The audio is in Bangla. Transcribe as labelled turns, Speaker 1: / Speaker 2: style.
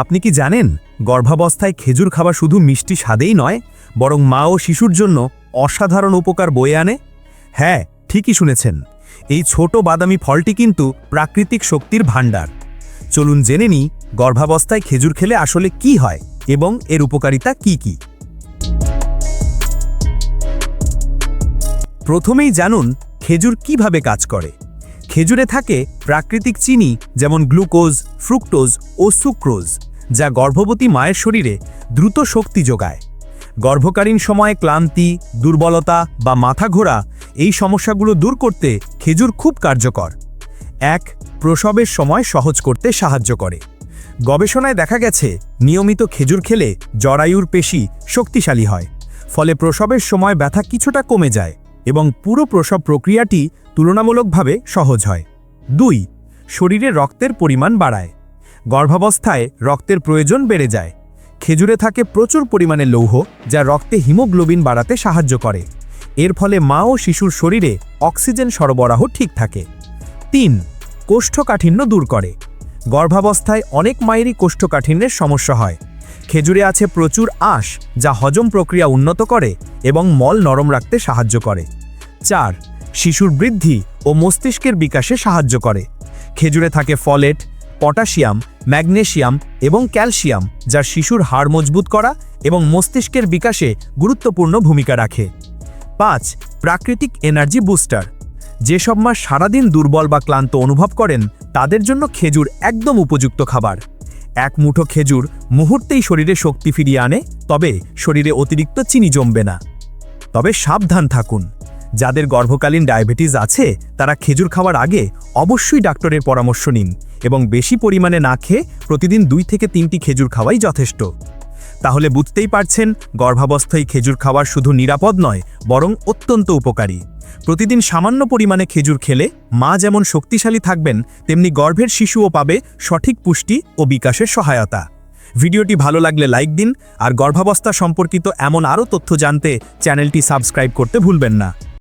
Speaker 1: আপনি কি জানেন, গর্ভাবস্থায় খেজুর খাওয়া শুধু মিষ্টি স্বাদেই নয়, বরং মা ও শিশুর জন্য অসাধারণ উপকার বয়ে আনে? হ্যাঁ ঠিকই শুনেছেন। এই ছোট বাদামি ফলটি কিন্তু প্রাকৃতিক শক্তির ভাণ্ডার। চলুন জেনে নিই, গর্ভাবস্থায় খেজুর খেলে আসলে কি হয় এবং এর উপকারিতা কি কি। প্রথমেই জানুন, খেজুর কীভাবে কাজ করে। খেজুরে থাকে প্রাকৃতিক চিনি, যেমন গ্লুকোজ, ফ্রুক্টোজ ও সুক্রোজ, যা গর্ভবতী মায়ের শরীরে দ্রুত শক্তি যোগায়। গর্ভকালীন সময়ে ক্লান্তি, দুর্বলতা বা মাথা ঘোরা এই সমস্যাগুলো দূর করতে খেজুর খুব কার্যকর। এক, প্রসবের সময় সহজ করতে সাহায্য করে। গবেষণায় দেখা গেছে, নিয়মিত খেজুর খেলে জরায়ুর পেশি শক্তিশালী হয়, ফলে প্রসবের সময় ব্যথা কিছুটা কমে যায়। এবং পুরো প্রসব প্রক্রিয়াটি তুলনামূলকভাবে সহজ হয়। দুই, শরীরে রক্তের পরিমাণ বাড়ায়। গর্ভাবস্থায় রক্তের প্রয়োজন বেড়ে যায়। খেজুরে থাকে প্রচুর পরিমাণে লৌহ, যা রক্তে হিমোগ্লোবিন বাড়াতে সাহায্য করে। এর ফলে মা ও শিশুর শরীরে অক্সিজেন সরবরাহ ঠিক থাকে। তিন, কোষ্ঠকাঠিন্য দূর করে। গর্ভাবস্থায় অনেক মায়েরই কোষ্ঠকাঠিন্যের সমস্যা হয়। খেজুরে আছে প্রচুর আঁশ, যা হজম প্রক্রিয়া উন্নত করে এবং মল নরম রাখতে সাহায্য করে। চার, শিশুর বৃদ্ধি ও মস্তিষ্কের বিকাশে সাহায্য করে। খেজুরে থাকে ফলেট, পটাশিয়াম, ম্যাগনেশিয়াম এবং ক্যালসিয়াম, যা শিশুর হাড় মজবুত করা এবং মস্তিষ্কের বিকাশে গুরুত্বপূর্ণ ভূমিকা রাখে। পাঁচ, প্রাকৃতিক এনার্জি বুস্টার। যেসব মা সারাদিন দুর্বল বা ক্লান্ত অনুভব করেন, তাদের জন্য খেজুর একদম উপযুক্ত খাবার। এক মুঠো খেজুর মুহূর্তেই শরীরে শক্তি ফিরিয়ে আনে, তবে শরীরে অতিরিক্ত চিনি জমবে না। তবে সাবধান থাকুন। যাদের গর্ভকালীন ডায়াবেটিস আছে, তারা খেজুর খাওয়ার আগে অবশ্যই ডাক্তারের পরামর্শ নিন এবং বেশি পরিমাণে না খেয়ে প্রতিদিন দুই থেকে তিনটি খেজুর খাওয়াই যথেষ্ট। তাহলে বুঝতেই পারছেন, গর্ভাবস্থায় খেজুর খাওয়ার শুধু নিরাপদ নয়, বরং অত্যন্ত উপকারী। প্রতিদিন সামান্য পরিমাণে খেজুর খেলে মা যেমন শক্তিশালী থাকবেন, তেমনি গর্ভের শিশুও পাবে সঠিক পুষ্টি ও বিকাশের সহায়তা। ভিডিওটি ভালো লাগলে লাইক দিন আর গর্ভাবস্থা সম্পর্কিত এমন আরও তথ্য জানতে চ্যানেলটি সাবস্ক্রাইব করতে ভুলবেন না।